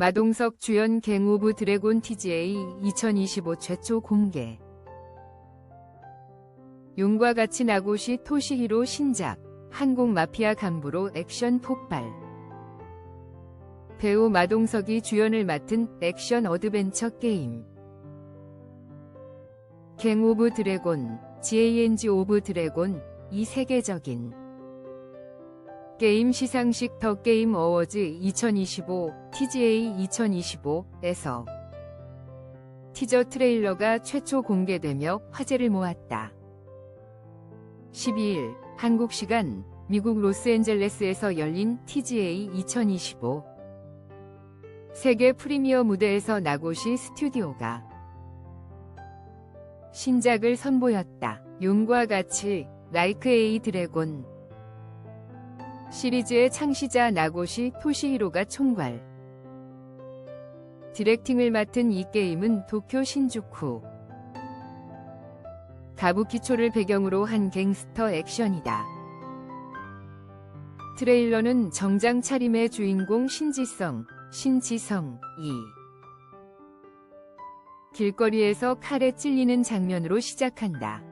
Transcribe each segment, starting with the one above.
마동석 주연 갱 오브 드래곤 TGA 2025 최초 공개. 용과 같이 나고시 토시히로 신작, 한국 마피아 간부로 액션 폭발. 배우 마동석이 주연을 맡은 액션 어드벤처 게임. 갱 오브 드래곤, GANG 오브 드래곤, 이 세계적인 게임 시상식 더 게임 어워즈 2025 TGA 2025에서 티저 트레일러가 최초 공개되며 화제를 모았다. 12일 한국 시간 미국 로스앤젤레스에서 열린 TGA 2025 세계 프리미어 무대에서 나고시 스튜디오가 신작을 선보였다. 용과 같이 라이크 에이 드래곤 시리즈의 창시자 나고시 토시히로가 총괄 디렉팅을 맡은 이 게임은 도쿄 신주쿠 가부키초를 배경으로 한 갱스터 액션이다. 트레일러는 정장 차림의 주인공 신지성, 신지성 이 길거리에서 칼에 찔리는 장면으로 시작한다.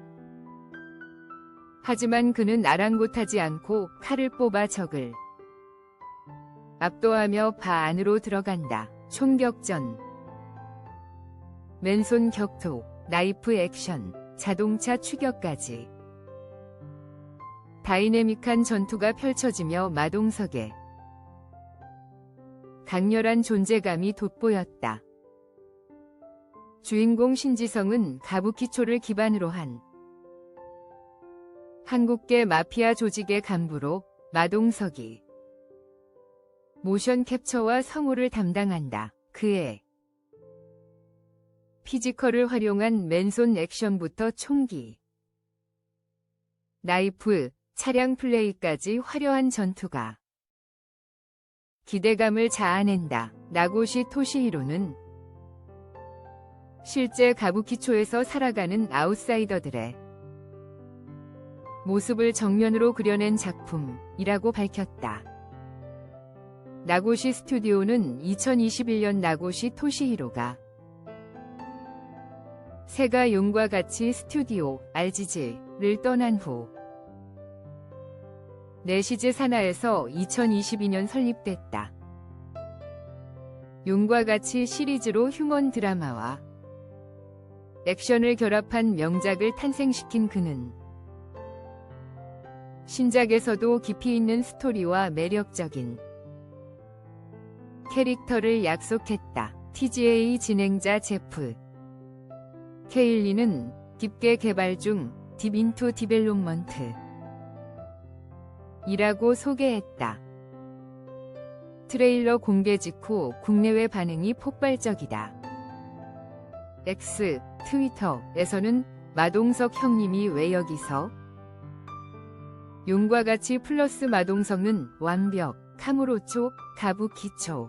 하지만 그는 아랑곳하지 않고 칼을 뽑아 적을 압도하며 바 안으로 들어간다. 총격전 맨손 격투, 나이프 액션, 자동차 추격까지 다이내믹한 전투가 펼쳐지며 마동석의 강렬한 존재감이 돋보였다. 주인공 신지성은 가부키초를 기반으로 한 한국계 마피아 조직의 간부로 마동석이 모션 캡처와 성우를 담당한다. 그의 피지컬을 활용한 맨손 액션부터 총기, 나이프, 차량 플레이까지 화려한 전투가 기대감을 자아낸다. 나고시 토시히로는 실제 가부키초에서 살아가는 아웃사이더들의 모습을 정면으로 그려낸 작품이라고 밝혔다. 나고시 스튜디오는 2021년 나고시 토시히로가 세가 용과 같이 스튜디오 RGG를 떠난 후 내시즈 산하에서 2022년 설립됐다. 용과 같이 시리즈로 휴먼 드라마와 액션을 결합한 명작을 탄생시킨 그는 신작에서도 깊이 있는 스토리와 매력적인 캐릭터를 약속했다. TGA 진행자 제프 케일리는 깊게 개발 중 딥인투 디벨롭먼트 이라고 소개했다. 트레일러 공개 직후 국내외 반응이 폭발적이다. X, 트위터에서는 마동석 형님이 왜 여기서? 용과 같이 플러스 마동석은 완벽, 카무로초, 가부키초.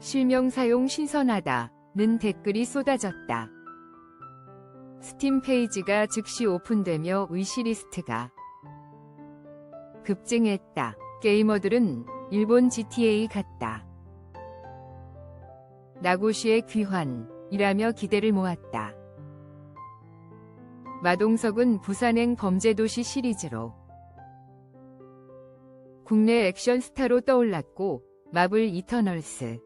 실명 사용 신선하다는 댓글이 쏟아졌다. 스팀 페이지가 즉시 오픈되며 위시리스트가 급증했다. 게이머들은 일본 GTA 같다. 나고시의 귀환이라며 기대를 모았다. 마동석은 부산행 범죄도시 시리즈로 국내 액션 스타로 떠올랐고 마블 이터널스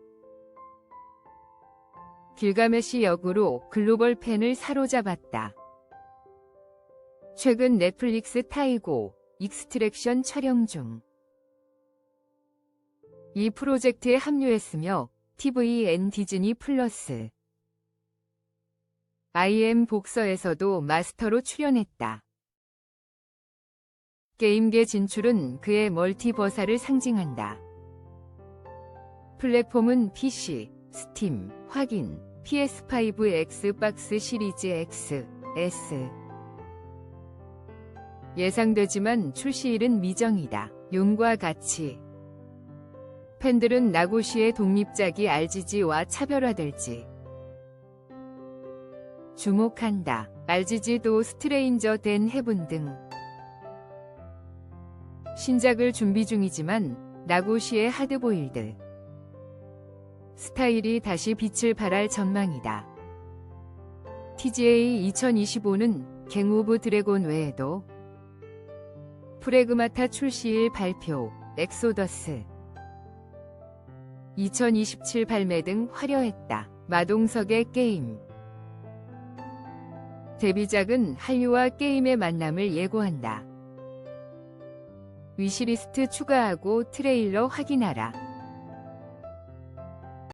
길가메시 역으로 글로벌 팬을 사로잡았다. 최근 넷플릭스 타이고 익스트랙션 촬영 중. 이 프로젝트에 합류했으며 TVN 디즈니 플러스 IM 복서에서도 마스터로 출연했다. 게임계 진출은 그의 멀티버사를 상징한다. 플랫폼은 PC, 스팀, 확인, PS5, 엑스박스 시리즈 X, S. 예상되지만 출시일은 미정이다. 용과 같이. 팬들은 나고시의 독립작이 RGG와 차별화될지 주목한다. RGG도 스트레인저 댄 헤븐 등 신작을 준비 중이지만 나고시의 하드보일드 스타일이 다시 빛을 발할 전망이다. TGA 2025는 갱 오브 드래곤 외에도 프레그마타 출시일 발표, 엑소더스 2027 발매 등 화려했다. 마동석의 게임 데뷔작은 한류와 게임의 만남을 예고한다. 위시리스트 추가하고 트레일러 확인하라.